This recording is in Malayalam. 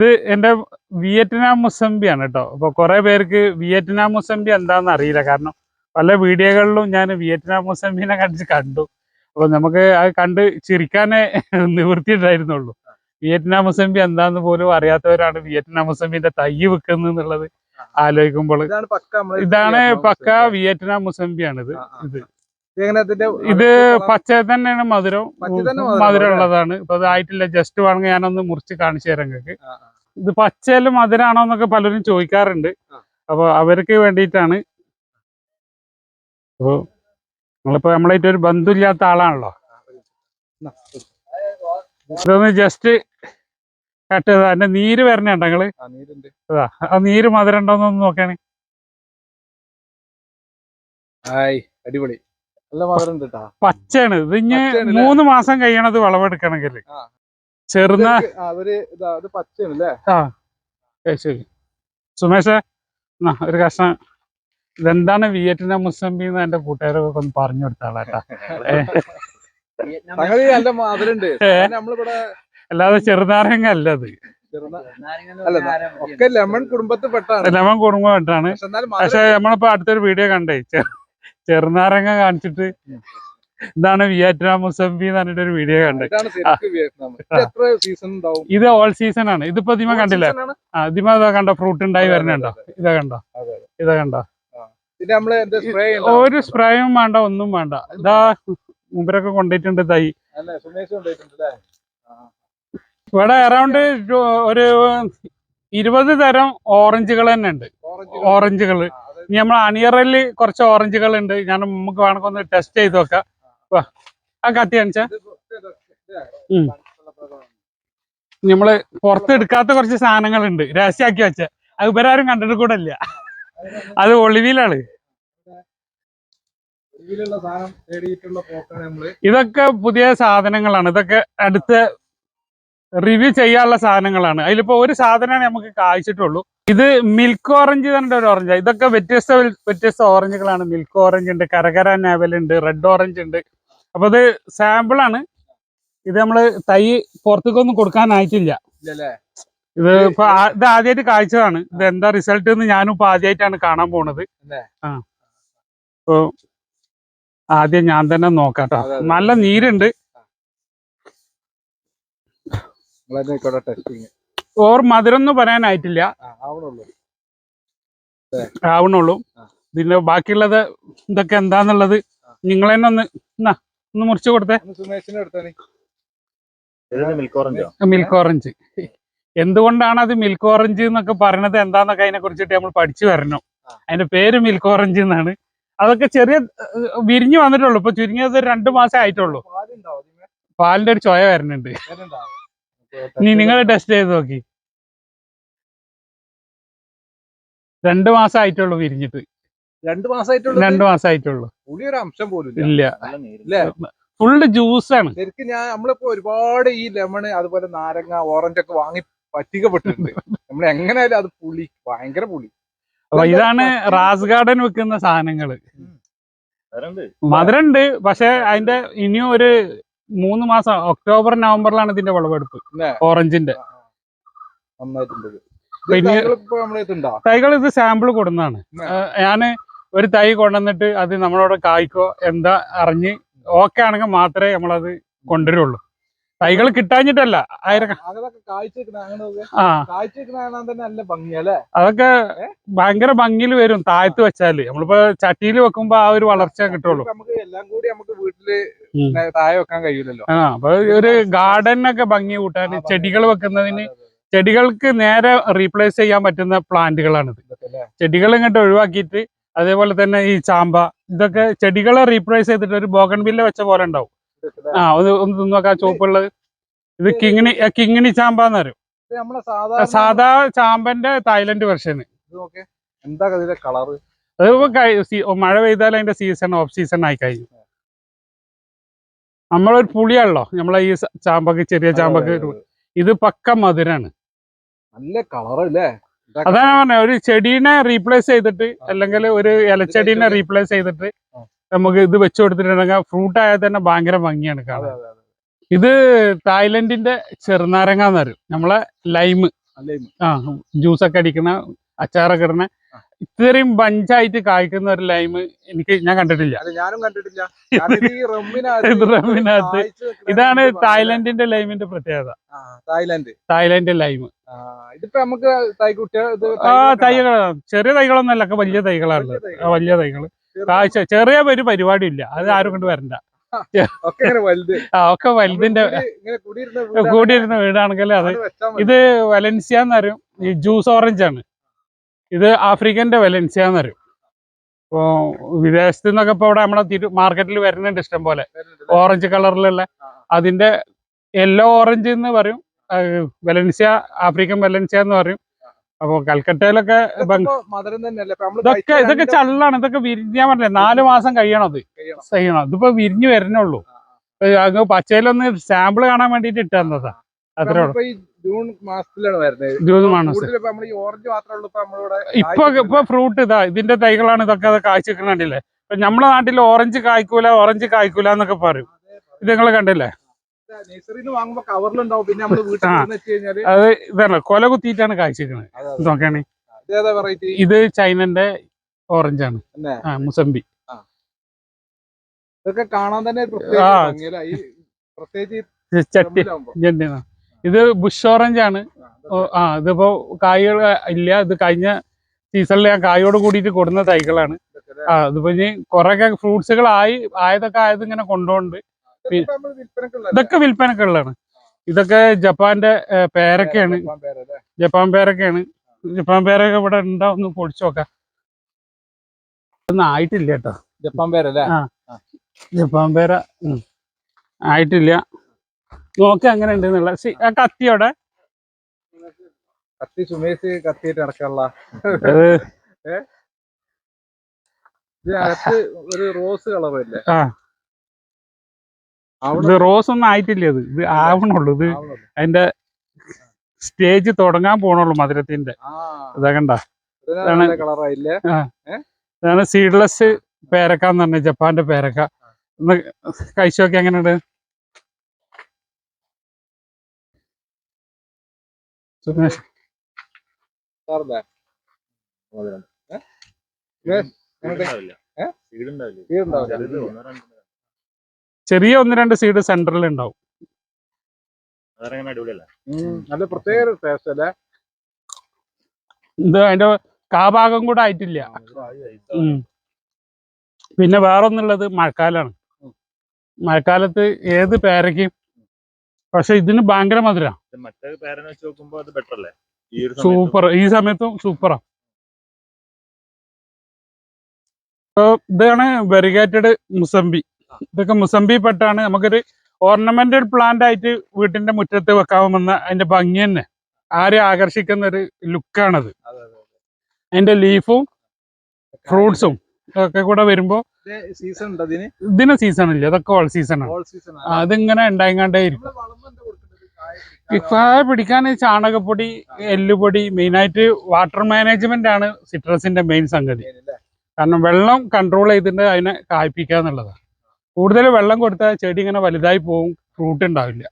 ഇത് എന്റെ വിയറ്റ്നാം മുസംബിയാണ് കേട്ടോ. അപ്പൊ കുറെ പേർക്ക് വിയറ്റ്നാം മുസംബി എന്താണെന്ന് അറിയില്ല. കാരണം പല വീഡിയോകളിലും ഞാൻ വിയറ്റ്നാം മുസംബിനെ കണ്ടിച്ച് കണ്ടു. അപ്പോൾ നമുക്ക് അത് കണ്ട് ചിരിക്കാനേ നിവൃത്തിയിട്ടായിരുന്നുള്ളൂ വിയറ്റ്നാം മുസംബി എന്താന്ന് പോലും അറിയാത്തവരാണ് വിയറ്റ്നാം മുസംബിന്റെ തൈ വെക്കുന്നത് എന്നുള്ളത് ആലോചിക്കുമ്പോൾ. ഇതാണ് പക്ക വിയറ്റ്നാം മുസംബിയാണിത്. ഇത്. ഇത് പച്ച തന്നെയാണ് മധുരം. മധുരം? ഉള്ളതാണ്. ഇപ്പൊ അതായിട്ടില്ല ജസ്റ്റ് വേണമെങ്കിൽ ഞാനൊന്ന് മുറിച്ച് കാണിച്ചു തരാം നിങ്ങൾക്ക്. ഇത് പച്ചയിലും മധുരാണോ എന്നൊക്കെ പലരും ചോദിക്കാറുണ്ട്. അപ്പൊ അവർക്ക് വേണ്ടിയിട്ടാണ്. അപ്പൊ നിങ്ങളിപ്പോ നമ്മളായിട്ട് ഒരു ബന്ധമില്ലാത്ത ആളാണല്ലോ. ഇതൊന്ന് ജസ്റ്റ് കട്ട് ചെയ്താ. അതിന്റെ നീര് വരണുണ്ടോ നിങ്ങൾ? അതാ. ആ നീര് മധുരം ഉണ്ടോന്നൊന്ന് നോക്കാണ്. അടിപൊളി. പച്ചയാണ്. ഇത് ഇനി മൂന്ന് മാസം കഴിയണത് വിളവെടുക്കണമെങ്കിൽ. ചെറുന്ന അവർ ഇതാ ആ ശരി. സുമേഷേ എന്നാ ഒരു കഷ്ണം ഇതെന്താണ് വിയറ്റ്നാം മുസംബി എന്ന് എന്റെ കൂട്ടുകാരൊക്കെ ഒന്ന് പറഞ്ഞു. നമ്മളിവിടെ അല്ലാതെ ചെറുനാരങ്ങ അല്ല അത് ലെമൺ കുടുംബത്തിൽ പെട്ടാണ് ലെമൺ കുടുംബം പക്ഷെ നമ്മളിപ്പോ അടുത്തൊരു വീഡിയോ കണ്ടേ ചെറുനാരങ്ങ കാണിച്ചിട്ട് ഇതാണ് വിയറ്റ്നാം മുസംബി എന്ന് പറഞ്ഞിട്ട് ഒരു വീഡിയോ കണ്ടു. ഇതാണ് ശരിക്കും വിയറ്റ്നാം. ഇത് ഓൾ സീസൺ ആണ്. ഇതിപ്പോ ഇതിമ കണ്ടില്ലേ? ആ ഇതിമ ഇതാ കണ്ടോ ഫ്രൂട്ട് ഉണ്ടായി വരുന്നുണ്ടോ? വരണുണ്ടോ ഇതാ കണ്ടോ? ഇതാ കണ്ടോ? ഒരു സ്പ്രേയും വേണ്ട ഒന്നും വേണ്ട. ഇതാ മുമ്പിലൊക്കെ കൊണ്ടിട്ടുണ്ട് തൈ ഇവിടെ അറൗണ്ട് ഒരു ഇരുപത് തരം ഓറഞ്ചുകൾ തന്നെ ഉണ്ട്. ഓറഞ്ച് ഓറഞ്ചുകൾ ഇനി നമ്മൾ അണിയറയിൽ കുറച്ച് ഓറഞ്ചുകൾ ഉണ്ട്. ഞാൻ നമുക്ക് വേണമെങ്കിൽ ഒന്ന് ടെസ്റ്റ് ചെയ്ത് നോക്കാം. വാ. ആ കത്തി കാണിച്ച. നമ്മൾ പുറത്തെടുക്കാത്ത കുറച്ച് സാധനങ്ങളുണ്ട്. രഹസ്യമാക്കി വെച്ച. അത് ഇവരാരും കണ്ടിട്ട് കൂടെ ഇല്ല. അത് ഒളിവിലാണ് ഇതൊക്കെ പുതിയ സാധനങ്ങളാണ്. ഇതൊക്കെ അടുത്ത റിവ്യൂ ചെയ്യാനുള്ള സാധനങ്ങളാണ്. അതിലിപ്പോ ഒരു സാധനമാണ് നമുക്ക് കായ്ച്ചിട്ടുള്ളൂ ഇത് മിൽക്ക് ഓറഞ്ച് തന്നെ ഒരു ഓറഞ്ച് ഇതൊക്കെ വ്യത്യസ്ത വ്യത്യസ്ത ഓറഞ്ചുകളാണ് മിൽക്ക് ഓറഞ്ച് ഉണ്ട് കരകര നാവൽ ഉണ്ട് റെഡ് ഓറഞ്ച് ഉണ്ട്. അപ്പൊ ഇത് സാമ്പിൾ ആണ്. ഇത് നമ്മൾ തൈ പുറത്തേക്കൊന്നും കൊടുക്കാനായിട്ടില്ല. ഇത് ഇപ്പൊ ഇത് ആദ്യമായിട്ട് കാഴ്ചതാണ്. ഇത് എന്താ റിസൾട്ട് എന്ന് ഞാനും ഇപ്പൊ ആദ്യമായിട്ടാണ് കാണാൻ പോണത്? ആ. ആദ്യം ഞാൻ തന്നെ നോക്കാട്ടോ. നല്ല നീരുണ്ട്. ഓർ മധുരം ഒന്നും പറയാനായിട്ടില്ല. ആവണുള്ളൂ. ഇതിന്റെ ബാക്കിയുള്ളത് ഇതൊക്കെ എന്താന്നുള്ളത് നിങ്ങൾ തന്നെ ഒന്ന് എന്നാ ഒന്ന് മുറിച്ചു കൊടുത്തേ. മിൽക്ക് ഓറഞ്ചോ മിൽക്ക് ഓറഞ്ച് എന്തുകൊണ്ടാണ് അത് മിൽക്ക് ഓറഞ്ച് എന്നൊക്കെ പറയണത്? എന്താന്നൊക്കെ അതിനെ കുറിച്ചിട്ട് നമ്മൾ പഠിച്ചു വരണം. അതിന്റെ പേര് മിൽക്ക് ഓറഞ്ച് എന്നാണ്. അതൊക്കെ ചെറിയ വിരിഞ്ഞു വന്നിട്ടുള്ളൂ. ഇപ്പൊ ചുരുങ്ങിയത് രണ്ടു മാസം ആയിട്ടുള്ളൂ? പാലിന്റെ ഒരു ചോയ വരുന്നുണ്ട്. നീ ഇനി നിങ്ങൾ ടെസ്റ്റ് ചെയ്ത് നോക്കി. രണ്ടു മാസം ആയിട്ടുള്ളൂ വിരിഞ്ഞിട്ട്. രണ്ട് മാസമായിട്ടുള്ള രണ്ട് മാസം ആയിട്ടുള്ളൂ പുളി ഒരു അംശം പോലും ഇല്ല. ഫുള്ള് ജ്യൂസാണ് ശരിക്കും ഞാൻ നമ്മളിപ്പോ ഒരുപാട് ഈ ലെമൺ അതുപോലെ നാരങ്ങ ഓറഞ്ച് ഒക്കെ വാങ്ങി പറ്റിക്കപ്പെട്ടിട്ടുണ്ട്. നമ്മൾ എങ്ങനെയായാലും അത് പുളി ഭയങ്കര പുളി. അപ്പൊ ഇതാണ് റാസ് ഗാർഡൻ വെക്കുന്ന സാധനങ്ങൾ. മധുരണ്ട് പക്ഷെ അതിന്റെ ഇനിയും ഒരു മൂന്ന് മാസം ഒക്ടോബർ നവംബറിലാണ് ഇതിന്റെ വിളവെടുപ്പ്. ഓറഞ്ചിന്റെ തൈകൾ ഇത് സാമ്പിൾ കൊടുന്നതാണ്. ഉം. ഒരു തൈ കൊണ്ടുവന്നിട്ട് അത് നമ്മളോട് കായ്ക്കോ എന്താ അറിഞ്ഞ് ഓക്കെ ആണെങ്കിൽ മാത്രമേ നമ്മളത് കൊണ്ടുവരുള്ളൂ. തൈകൾ കിട്ടാഞ്ഞിട്ടല്ല ആയിരം അതൊക്കെ ഭയങ്കര ഭംഗിയിൽ വരും താഴത്ത് വെച്ചാൽ. നമ്മളിപ്പോ ചട്ടിയിൽ വെക്കുമ്പോ ആ ഒരു വളർച്ച കിട്ടുള്ളൂ. നമുക്ക് എല്ലാം കൂടി നമുക്ക് വീട്ടിൽ താഴെ വെക്കാൻ കഴിയൂലല്ലോ ആ അപ്പൊ ഒരു ഗാർഡനൊക്കെ ഭംഗി കൂട്ടാൻ ചെടികൾ വെക്കുന്നതിന് ചെടികൾക്ക് നേരെ റീപ്ലേസ് ചെയ്യാൻ പറ്റുന്ന പ്ലാന്റുകളാണിത്? ചെടികൾ ഇങ്ങോട്ട് ഒഴിവാക്കിയിട്ട് അതേപോലെ തന്നെ ഈ ചാമ്പ ഇതൊക്കെ ചെടികളെ റീപ്ലേസ് ചെയ്തിട്ട് ഒരു ബോഗൺ ബില്ല വെച്ച പോലെ ഉണ്ടാവും. ആ ഒന്ന് ഒന്ന് തിന്നോക്കാം ചുവപ്പുള്ളത്. ഇത് കിങ്ങിണി കിങ്ങിണി ചാമ്പ എന്ന് പറയും. സാധാ ചാമ്പന്റെ തായ്ലൻഡ് വെർഷന്. എന്താ ഇതിന്റെ കളറ് അതിപ്പോ മഴ പെയ്താൽ അതിന്റെ സീസൺ ഓഫ് സീസൺ ആയി കഴിഞ്ഞു. നമ്മളൊരു പുളിയാണല്ലോ. നമ്മളെ ഈ ചാമ്പക്ക് ചെറിയ ചാമ്പക്ക് ഇത് പക്ക മധുരാണ്. നല്ല കളറ് അല്ലേ? ഇതാ അതാണ് പറഞ്ഞത് ഒരു ചെടീനെ റീപ്ലേസ് ചെയ്തിട്ട് അല്ലെങ്കിൽ ഒരു ഇലച്ചെടീനെ റീപ്ലേസ് ചെയ്തിട്ട് നമുക്ക് ഇത് വെച്ചു കൊടുത്തിട്ടുണ്ടെങ്കിൽ ഫ്രൂട്ട് ആയാൽ തന്നെ ഭയങ്കര ഭംഗിയാണ് കാണാൻ. ഇത് തായ്ലൻഡിന്റെ ചെറുനാരങ്ങ എന്ന് പറയും. നമ്മളെ ലൈമ് ആ ആ ജ്യൂസൊക്കെ അടിക്കണ അച്ചാറൊക്കെ ഇടണ ഇത്രയും ബഞ്ചായിട്ട് കായ്ക്കുന്ന ഒരു ലൈം എനിക്ക് ഞാൻ കണ്ടിട്ടില്ല. ഞാനും കണ്ടിട്ടില്ല. റമ്മിനകത്ത് ഇതാണ് തായ്ലൻഡിന്റെ ലൈമിന്റെ പ്രത്യേകത. തായ്ലൻഡ്. തായ്ലൻഡ് ലൈം ഇതിപ്പോ നമുക്ക് ആ തൈകൾ ചെറിയ തൈകളൊന്നും അല്ല വലിയ തൈകളാണ് വലിയ തൈകൾ. ചെറുത് കാഴ്ച ചെറിയ ഒരു പരിപാടി ഇല്ല അത് ആരും കൊണ്ട് വരണ്ട. ഒക്കെ ആ ഒക്കെ വലുതിന്റെ കൂടിയിരുന്ന വീടാണ്. കൂടിയിരുന്ന വീടാണെങ്കിൽ അത് അത് ഇത് വലൻസിയ എന്ന് പറയും. ഈ ജ്യൂസ് ഓറഞ്ച് ആണ്. ഇത് ആഫ്രിക്കന്റെ വലൻസിയ എന്ന് പറയും ഇപ്പോൾ വിദേശത്ത് നിന്നൊക്കെ ഇപ്പൊ ഇവിടെ നമ്മുടെ തിരു മാർക്കറ്റിൽ വരുന്നുണ്ട് ഇഷ്ടം പോലെ. ഓറഞ്ച് കളറിലുള്ള അതിന്റെ അതിന്റെ യെല്ലോ ഓറഞ്ച് എന്ന് പറയും വെലൻസിയ ആഫ്രിക്കൻ വലൻസിയ എന്ന് പറയും. അപ്പൊ കൽക്കട്ടയിലൊക്കെ ഇതൊക്കെ ഇതൊക്കെ ചള്ളാണ്. ഇതൊക്കെ വിരിഞ്ഞാൻ പറഞ്ഞില്ല നാല് മാസം കഴിയണം അത്. ചെയ്യണം ഇതിപ്പോ വിരിഞ്ഞു വരുന്നുള്ളൂ. അങ്ങ് പച്ചയിലൊന്ന് സാമ്പിൾ കാണാൻ വേണ്ടിട്ട് ഇട്ടാ തന്നതാ അത്രേ ഉള്ളൂ. ജൂൺ മാസത്തിലാണ് വരുന്നത്. ജൂൺ മാസം ഓറഞ്ച് മാത്രമേ ഉള്ളൂ ഇപ്പൊ ഇപ്പൊ ഫ്രൂട്ട് ഇതാ ഇതിന്റെ തൈകളാണ് ഇതൊക്കെ അത് കായ്ച്ചിക്കണില്ലേ ഇപ്പൊ നമ്മളെ നാട്ടിൽ ഓറഞ്ച് കായ്ക്കൂല ഓറഞ്ച് കായ്ക്കൂല എന്നൊക്കെ പറയും. ഇത് നിങ്ങൾ കണ്ടില്ലേ? അത് ഇതാണ് കൊല കുത്തിയിട്ടാണ് കായ്ച്ചിരിക്കുന്നത് നോക്കണേ ഇത് ചൈനന്റെ ഓറഞ്ച് ആണ്. തന്നെ. മുസംബി ഇതൊക്കെ കാണാൻ തന്നെ പ്രത്യേകിച്ച് ഇത് ബുഷ് ഓറഞ്ച് ആണ്. ആ, ഇതിപ്പോ കായ്കൾ ഇല്ല. ഇത് കഴിഞ്ഞ സീസണിൽ ഞാൻ കായോട് കൂടിയിട്ട് കൊടുന്ന തൈകളാണ്? ആ ഇതിപ്പോ ഇനി കുറെയൊക്കെ ഫ്രൂട്ട്സുകളായി ആയതൊക്കെ ആയത് ഇങ്ങനെ കൊണ്ടുപോകുന്നുണ്ട് ഇതൊക്കെ ഇപ്പൊ ഇതൊക്കെ ജപ്പാന്റെ പേരൊക്കെയാണ്. ജപ്പാൻ പേരൊക്കെയാണ്. ജപ്പാൻ പേരൊക്കെ ഇവിടെ ഉണ്ടാവും ഒന്ന് പൊടിച്ചു നോക്കാം. ഒന്നും ആയിട്ടില്ല കേട്ടോ. ജപ്പാൻ പേരല്ലേ? ജപ്പാൻ പേര ആയിട്ടില്ല. നോക്കി അങ്ങനെ ഉണ്ട് എന്നുള്ള ആ കത്തിയോടെ കത്തി സുമേഷ് കത്തിയിട്ട് ഇറക്കാനുള്ള ഒരു റോസ് ഇത് റോസ് ഒന്നും ആയിട്ടില്ല ഇത്. ഇത് ആവണുള്ളൂ. ഇത് അതിന്റെ സ്റ്റേജ് തുടങ്ങാൻ പോണുള്ളൂ മധുരത്തിന്റെ. ആ, ഇതാ കണ്ട. ഇതാണ് സീഡ്ലെസ് പേരക്ക എന്ന് പറഞ്ഞ ജപ്പാന്റെ പേരക്ക. ഒന്ന് കഴിച്ചു നോക്കി എങ്ങനെയുണ്ട് സുമേഷ് സാറല്ലേ മധുരം. സുമേഷ് സീഡ് ഉണ്ടാവില്ല. ഏ? സീഡ് ഉണ്ടാവില്ല. തീരുണ്ടാവില്ല. ചെറുത് ചെറിയ ഒന്ന് രണ്ട് സീഡ് സെന്ററിൽ ഉണ്ടാവും. നല്ല പ്രത്യേക ടേസ്റ്റ് അല്ലേ? ഇത് അതിന്റെ കാഭാഗം കൂടെ ആയിട്ടില്ല. പിന്നെ വേറൊന്നുള്ളത് മഴക്കാലാണ്. മഴക്കാലത്ത് ഏത് പേരയ്ക്കും പക്ഷെ ഇതിന് ഭയങ്കര മധുര. മറ്റേ പേരനെ വെച്ച് നോക്കുമ്പോ അത് ബെറ്റർ അല്ലേ? ഈ ഒരു സൂപ്പർ ഈ സമയത്തും സൂപ്പറാ ഇതാണ് വെറിഗേറ്റഡ് മുസംബി ഇതൊക്കെ മുസംബി പെട്ടാണ്. നമുക്കൊരു ഓർണമെന്റഡ് പ്ലാന്റ് ആയിട്ട് വീട്ടിന്റെ മുറ്റത്ത് വെക്കാമെന്ന അതിന്റെ ഭംഗി തന്നെ. ആരെ ആകർഷിക്കുന്ന ഒരു ലുക്കാണത് അതെ, അതെ, അതിന്റെ ലീഫും ഫ്രൂട്ട്സും ഒക്കെ കൂടെ വരുമ്പോ സീസൺ ഇതിന്? സീസൺ ഇല്ല. അതൊക്കെ ഓൾ സീസൺ ആണ്. അതിങ്ങനെ ഉണ്ടായിങ്ങാണ്ടേ ഇരിക്കും. കായ പിടിക്കാൻ ചാണകപ്പൊടി എല്ലുപൊടി മെയിനായിട്ട് വാട്ടർ മാനേജ്മെന്റ് ആണ് സിട്രസിന്റെ മെയിൻ സംഗതി. കാരണം വെള്ളം കൺട്രോൾ ചെയ്തിട്ട് അതിനെ കായ്പിക്കുക എന്നുള്ളതാണ്. കൂടുതൽ വെള്ളം കൊടുത്താൽ ചെടി ഇങ്ങനെ വലുതായി പോകും ഫ്രൂട്ട് ഉണ്ടാവില്ല.